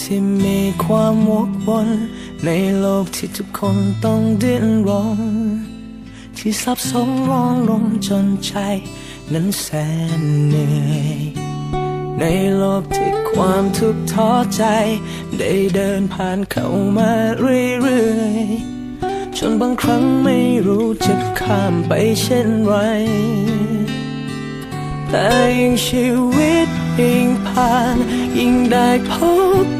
ที่มีความวกวนในโลกที่ทุกคนต้องดิ้นรน ที่ซับซ้อนร้อนรนจนใจนั้นแสนเหนื่อยในโลกที่ความทุกข์ท้อใจ ได้เดินผ่านเข้ามาเรื่อยๆ จนบางครั้งไม่รู้จะข้ามไปเช่นไร แต่ยิ่งชีวิตยิ่งผ่าน ยิ่งได้พบ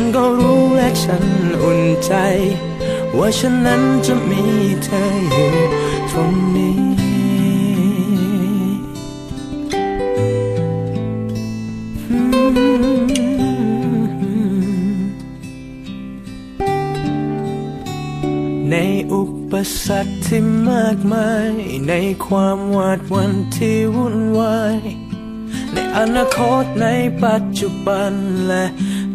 ฉันก็รู้และฉันอุ่นใจ ว่าฉันนั้นจะมีเธออยู่ตรงนี้ในอุปสรรคที่มากมาย ในความหวาดวันที่วุ่นวาย ในอนาคตในปัจจุบันและ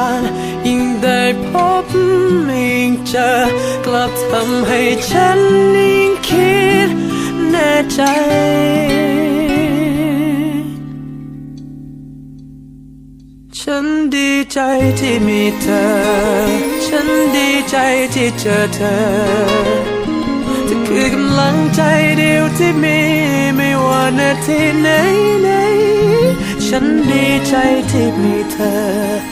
านยิ่งได้พบยิ่งเจอกลับทำให้ฉันยิ่งคิดแน่ใจ ฉันดีใจที่มีเธอ ฉันดีใจที่เจอเธอเธอคือกำลังใจเดียวที่มีไม่ว่านาทีไหนไหนฉันดีใจที่มีเธอ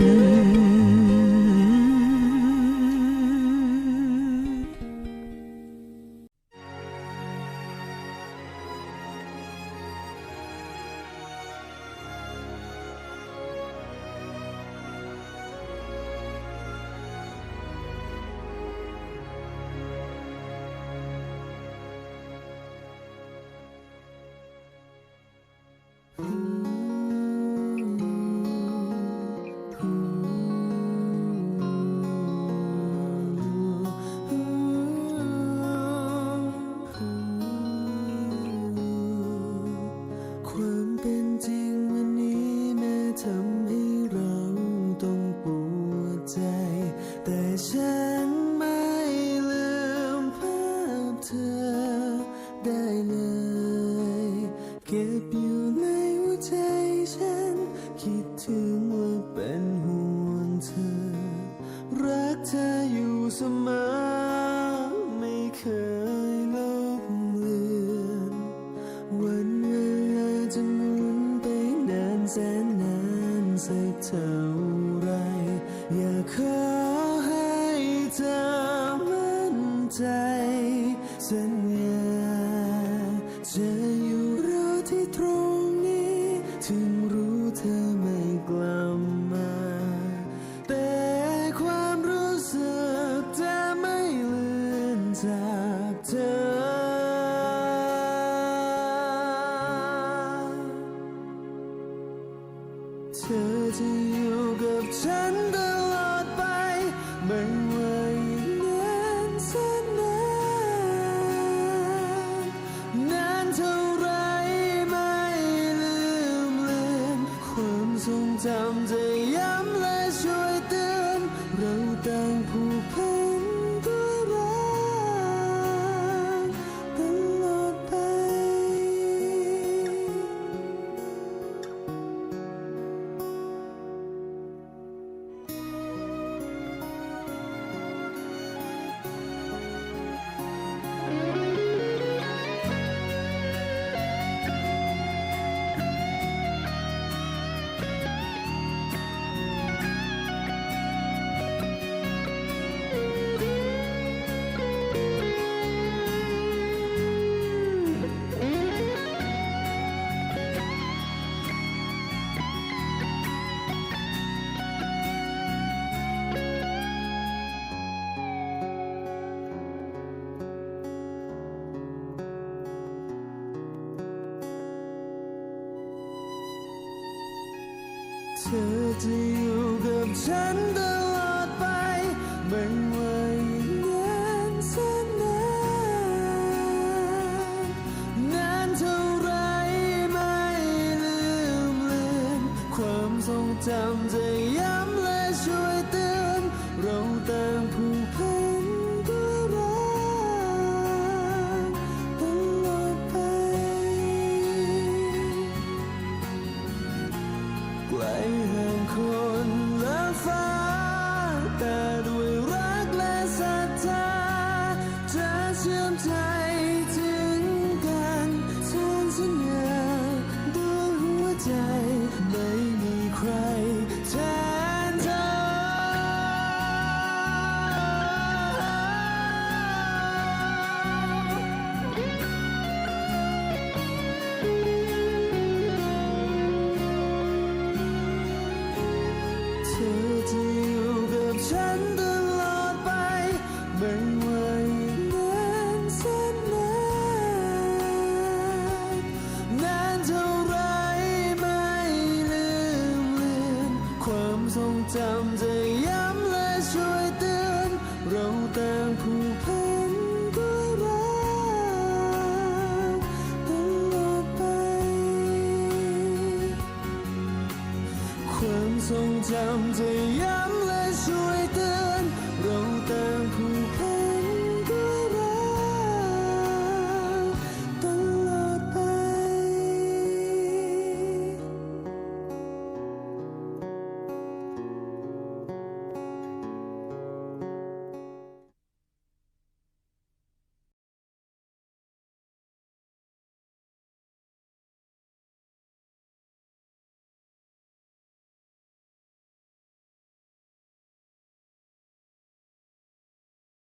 and ends they tell 自己。sometimes ทรงจำจะย้ำและช่วยเตือน เราต่างผูกพันด้วยรักตลอดไป ความทรงจำจะย้ำและช่วย